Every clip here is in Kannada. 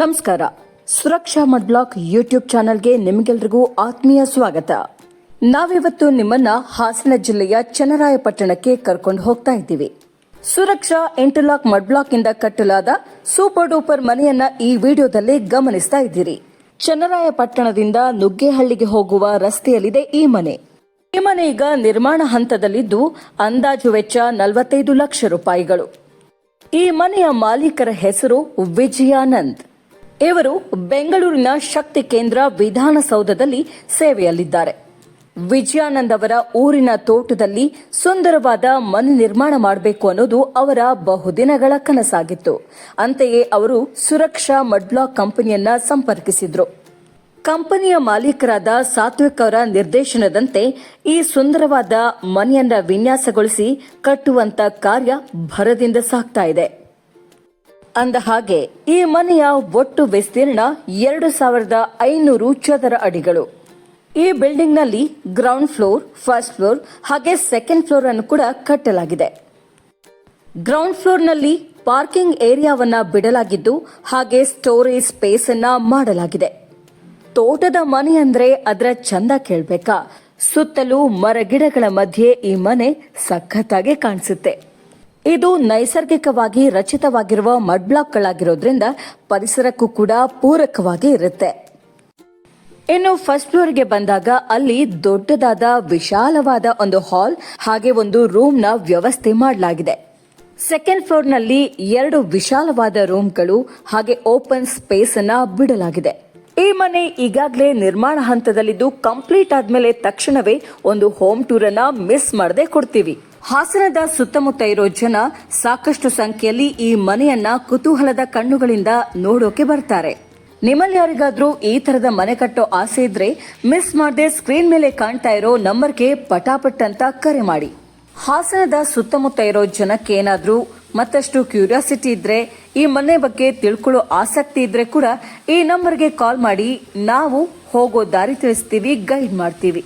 ನಮಸ್ಕಾರ. ಸುರಕ್ಷಾ ಮಡ್ ಬ್ಲಾಕ್ ಯೂಟ್ಯೂಬ್ ಚಾನೆಲ್ಗೆ ನಿಮಗೆಲ್ರಿಗೂ ಆತ್ಮೀಯ ಸ್ವಾಗತ. ನಾವಿವತ್ತು ನಿಮ್ಮನ್ನ ಹಾಸನ ಜಿಲ್ಲೆಯ ಚನ್ನರಾಯಪಟ್ಟಣಕ್ಕೆ ಕರ್ಕೊಂಡು ಹೋಗ್ತಾ ಇದ್ದೀವಿ. ಸುರಕ್ಷಾ ಇಂಟರ್ಲಾಕ್ ಮಡ್ ಬ್ಲಾಕ್ ಇಂದ ಕಟ್ಟಲಾದ ಸೂಪರ್ ಡೂಪರ್ ಮನೆಯನ್ನ ಈ ವಿಡಿಯೋದಲ್ಲಿ ಗಮನಿಸ್ತಾ ಇದ್ದೀರಿ. ಚನ್ನರಾಯಪಟ್ಟಣದಿಂದ ನುಗ್ಗೇಹಳ್ಳಿಗೆ ಹೋಗುವ ರಸ್ತೆಯಲ್ಲಿದೆ ಈ ಮನೆ. ಈ ಮನೆ ಈಗ ನಿರ್ಮಾಣ ಹಂತದಲ್ಲಿದ್ದು ಅಂದಾಜು ವೆಚ್ಚ ನಲವತ್ತೈದು ಲಕ್ಷ ರೂಪಾಯಿಗಳು. ಈ ಮನೆಯ ಮಾಲೀಕರ ಹೆಸರು ವಿಜಯಾನಂದ್. ಇವರು ಬೆಂಗಳೂರಿನ ಶಕ್ತಿ ಕೇಂದ್ರ ವಿಧಾನಸೌಧದಲ್ಲಿ ಸೇವೆಯಲ್ಲಿದ್ದಾರೆ. ವಿಜಯಾನಂದ್ ಅವರ ಊರಿನ ತೋಟದಲ್ಲಿ ಸುಂದರವಾದ ಮನೆ ನಿರ್ಮಾಣ ಮಾಡಬೇಕು ಅನ್ನೋದು ಅವರ ಬಹುದಿನಗಳ ಕನಸಾಗಿತ್ತು. ಅಂತೆಯೇ ಅವರು ಸುರಕ್ಷಾ ಮಡ್ಬ್ಲಾಕ್ ಕಂಪನಿಯನ್ನ ಸಂಪರ್ಕಿಸಿದ್ರು. ಕಂಪನಿಯ ಮಾಲೀಕರಾದ ಸಾತ್ವಿಕ್ ಅವರ ನಿರ್ದೇಶನದಂತೆ ಈ ಸುಂದರವಾದ ಮನೆಯನ್ನ ವಿನ್ಯಾಸಗೊಳಿಸಿ ಕಟ್ಟುವಂತ ಕಾರ್ಯ ಭರದಿಂದ ಸಾಗ್ತಾ ಇದೆ. ಅಂದ ಹಾಗೆ, ಈ ಮನೆಯ ಒಟ್ಟು ವಿಸ್ತೀರ್ಣ ಎರಡು ಸಾವಿರದ ಐನೂರು ಚದರ ಅಡಿಗಳು. ಈ ಬಿಲ್ಡಿಂಗ್ನಲ್ಲಿ ಗ್ರೌಂಡ್ ಫ್ಲೋರ್ ಫಸ್ಟ್ ಫ್ಲೋರ್ ಹಾಗೆ ಸೆಕೆಂಡ್ ಫ್ಲೋರ್ ಅನ್ನು ಕೂಡ ಕಟ್ಟಲಾಗಿದೆ. ಗ್ರೌಂಡ್ ಫ್ಲೋರ್ನಲ್ಲಿ ಪಾರ್ಕಿಂಗ್ ಏರಿಯಾವನ್ನ ಬಿಡಲಾಗಿದ್ದು, ಹಾಗೆ ಸ್ಟೋರೇಜ್ ಸ್ಪೇಸ್ ಅನ್ನ ಮಾಡಲಾಗಿದೆ. ತೋಟದ ಮನೆ ಅಂದ್ರೆ ಅದರ ಚಂದ ಕೇಳ್ಬೇಕಾ? ಸುತ್ತಲೂ ಮರಗಿಡಗಳ ಮಧ್ಯೆ ಈ ಮನೆ ಸಖತ್ತಾಗಿ ಕಾಣಿಸುತ್ತೆ. ಇದು ನೈಸರ್ಗಿಕವಾಗಿ ರಚಿತವಾಗಿರುವ ಮಡ್ ಬ್ಲಾಕ್ಗಳಾಗಿರೋದ್ರಿಂದ ಪರಿಸರಕ್ಕೂ ಕೂಡ ಪೂರಕವಾಗಿ ಇರುತ್ತೆ. ಇನ್ನು ಫಸ್ಟ್ ಫ್ಲೋರ್ಗೆ ಬಂದಾಗ ಅಲ್ಲಿ ದೊಡ್ಡದಾದ ವಿಶಾಲವಾದ ಒಂದು ಹಾಲ್, ಹಾಗೆ ಒಂದು ರೂಮ್ನ ವ್ಯವಸ್ಥೆ ಮಾಡಲಾಗಿದೆ. ಸೆಕೆಂಡ್ ಫ್ಲೋರ್ನಲ್ಲಿ ಎರಡು ವಿಶಾಲವಾದ ರೂಮ್ಗಳು, ಹಾಗೆ ಓಪನ್ ಸ್ಪೇಸ್ ಅನ್ನ ಬಿಡಲಾಗಿದೆ. ಈ ಮನೆ ಈಗಾಗಲೇ ನಿರ್ಮಾಣ ಹಂತದಲ್ಲಿದ್ದು ಕಂಪ್ಲೀಟ್ ಆದ್ಮೇಲೆ ತಕ್ಷಣವೇ ಒಂದು ಹೋಮ್ ಟೂರ್ ಅನ್ನ ಮಿಸ್ ಮಾಡದೆ ಕೊಡ್ತೀವಿ. ಹಾಸನದ ಸುತ್ತಮುತ್ತ ಇರೋ ಜನ ಸಾಕಷ್ಟು ಸಂಖ್ಯೆಯಲ್ಲಿ ಈ ಮನೆಯನ್ನ ಕುತೂಹಲದ ಕಣ್ಣುಗಳಿಂದ ನೋಡೋಕೆ ಬರ್ತಾರೆ. ನಿಮ್ಮಲ್ಲಿ ಯಾರಿಗಾದ್ರೂ ಈ ತರದ ಮನೆ ಕಟ್ಟೋ ಆಸೆ ಇದ್ರೆ ಮಿಸ್ ಮಾಡದೆ ಸ್ಕ್ರೀನ್ ಮೇಲೆ ಕಾಣ್ತಾ ಇರೋ ನಂಬರ್ಗೆ ಪಟಾಪಟ್ ಅಂತ ಕರೆ ಮಾಡಿ. ಹಾಸನದ ಸುತ್ತಮುತ್ತ ಇರೋ ಜನಕ್ಕೆ ಏನಾದ್ರೂ ಮತ್ತಷ್ಟು ಕ್ಯೂರಿಯಾಸಿಟಿ ಇದ್ರೆ, ಈ ಮನೆ ಬಗ್ಗೆ ತಿಳ್ಕೊಳ್ಳೋ ಆಸಕ್ತಿ ಇದ್ರೆ ಕೂಡ ಈ ನಂಬರ್ಗೆ ಕಾಲ್ ಮಾಡಿ ನಾವು ಹೋಗೋ ದಾರಿ ತಿಳಿಸ್ತೀವಿ, ಗೈಡ್ ಮಾಡ್ತೀವಿ.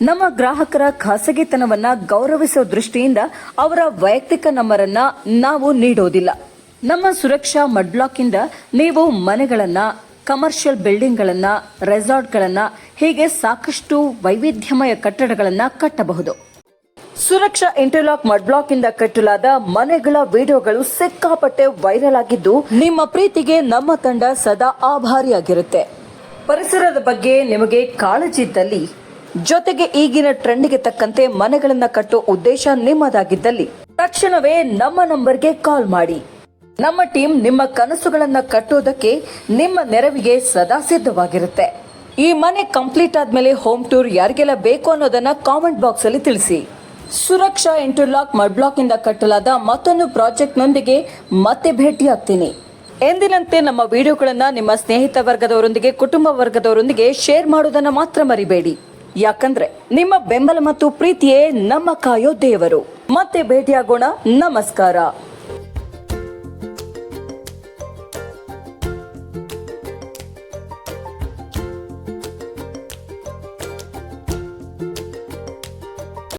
ನಮ್ಮ ಗ್ರಾಹಕರ ಖಾಸಗಿತನವನ್ನ ಗೌರವಿಸೋ ದೃಷ್ಟಿಯಿಂದ ಅವರ ವೈಯಕ್ತಿಕ ನಂಬರ್ ಅನ್ನ ನಾವು ನೀಡೋದಿಲ್ಲ. ನಮ್ಮ ಸುರಕ್ಷಾ ಮಡ್ ಬ್ಲಾಕ್ ಇಂದ ನೀವು ಮನೆಗಳನ್ನ ಕಮರ್ಷಿಯಲ್ ಬಿಲ್ಡಿಂಗ್ಗಳನ್ನ ರೆಸಾರ್ಟ್ಗಳನ್ನ ಹೀಗೆ ಸಾಕಷ್ಟು ವೈವಿಧ್ಯಮಯ ಕಟ್ಟಡಗಳನ್ನ ಕಟ್ಟಬಹುದು. ಸುರಕ್ಷಾ ಇಂಟರ್ಲಾಕ್ ಮಡ್ ಬ್ಲಾಕ್ ಇಂದ ಕಟ್ಟಲಾದ ಮನೆಗಳ ವಿಡಿಯೋಗಳು ಸಿಕ್ಕಾಪಟ್ಟೆ ವೈರಲ್ ಆಗಿದ್ದು, ನಿಮ್ಮ ಪ್ರೀತಿಗೆ ನಮ್ಮ ತಂಡ ಸದಾ ಆಭಾರಿಯಾಗಿರುತ್ತೆ. ಪರಿಸರದ ಬಗ್ಗೆ ನಿಮಗೆ ಕಾಳಜಿ ಇದ್ದಲ್ಲಿ ಜೊತೆಗೆ ಈಗಿನ ಟ್ರೆಂಡ್ಗೆ ತಕ್ಕಂತೆ ಮನೆಗಳನ್ನ ಕಟ್ಟೋ ಉದ್ದೇಶ ನಿಮ್ಮದಾಗಿದ್ದಲ್ಲಿ ತಕ್ಷಣವೇ ನಮ್ಮ ನಂಬರ್ಗೆ ಕಾಲ್ ಮಾಡಿ. ನಮ್ಮ ಟೀಮ್ ನಿಮ್ಮ ಕನಸುಗಳನ್ನ ಕಟ್ಟೋದಕ್ಕೆ ನಿಮ್ಮ ನೆರವಿಗೆ ಸದಾ ಸಿದ್ಧವಾಗಿರುತ್ತೆ. ಈ ಮನೆ ಕಂಪ್ಲೀಟ್ ಆದ್ಮೇಲೆ ಹೋಮ್ ಟೂರ್ ಯಾರಿಗೆಲ್ಲ ಬೇಕು ಅನ್ನೋದನ್ನ ಕಾಮೆಂಟ್ ಬಾಕ್ಸ್ ಅಲ್ಲಿ ತಿಳಿಸಿ. ಸುರಕ್ಷಾ ಇಂಟರ್ಲಾಕ್ ಮಡ್ ಬ್ಲಾಕ್ ಇಂದ ಕಟ್ಟಲಾದ ಮತ್ತೊಂದು ಪ್ರಾಜೆಕ್ಟ್ ನೊಂದಿಗೆ ಮತ್ತೆ ಭೇಟಿಯಾಗ್ತೀನಿ. ಎಂದಿನಂತೆ ನಮ್ಮ ವಿಡಿಯೋಗಳನ್ನ ನಿಮ್ಮ ಸ್ನೇಹಿತ ವರ್ಗದವರೊಂದಿಗೆ ಕುಟುಂಬ ವರ್ಗದವರೊಂದಿಗೆ ಶೇರ್ ಮಾಡೋದನ್ನ ಮಾತ್ರ ಮರಿಬೇಡಿ. ಯಾಕಂದ್ರೆ ನಿಮ್ಮ ಬೆಂಬಲ ಮತ್ತು ಪ್ರೀತಿಯೇ ನಮ್ಮ ಕಾಯೋ ದೇವರು. ಮತ್ತೆ ಭೇಟಿಯಾಗೋಣ. ನಮಸ್ಕಾರ.